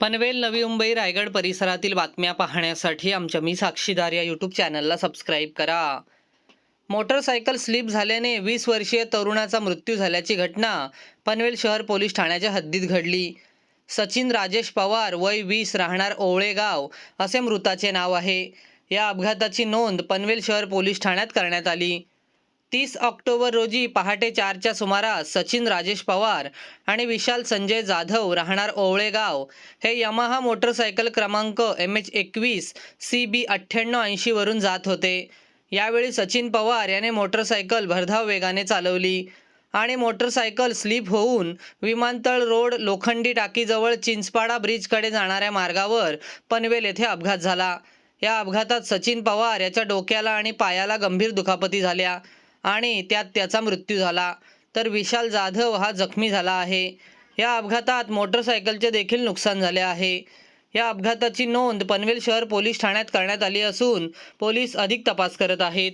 पनवेल नवी मुंबई रायगड परिसरातील बातम्या पाहण्यासाठी आमच्या मी साक्षीदार या यूट्यूब चॅनलला सबस्क्राईब करा. मोटरसायकल स्लिप झाल्याने वीस वर्षीय तरुणाचा मृत्यू झाल्याची घटना पनवेल शहर पोलीस ठाण्याच्या हद्दीत घडली. सचिन राजेश पवार वय वीस राहणार ओवळेगाव असे मृताचे नाव आहे. या अपघाताची नोंद पनवेल शहर पोलीस ठाण्यात करण्यात आली. तीस ऑक्टोबर रोजी पहाटे चारच्या सुमारास सचिन राजेश पवार आणि विशाल संजय जाधव राहणार ओवळेगाव. हे यमाहा मोटरसायकल क्रमांक एम एच एकवीस सी बी अठ्ठ्याण्णव ऐंशीवरून जात होते. यावेळी सचिन पवार याने मोटरसायकल भरधाव वेगाने चालवली आणि मोटरसायकल स्लिप होऊन विमानतळ रोड लोखंडी टाकीजवळ चिंचपाडा ब्रिजकडे जाणाऱ्या मार्गावर पनवेल येथे अपघात झाला. या अपघातात सचिन पवार याच्या डोक्याला आणि पायाला गंभीर दुखापती झाल्या. आणि त्यात त्याचा मृत्यू झाला. तर विशाल जाधव हा जखमी झाला आहे. या अपघातात मोटरसायकलचे देखील नुकसान झाले आहे. या अपघाताची नोंद पनवेल शहर पोलीस ठाण्यात करण्यात आली असून पोलीस अधिक तपास करत आहेत.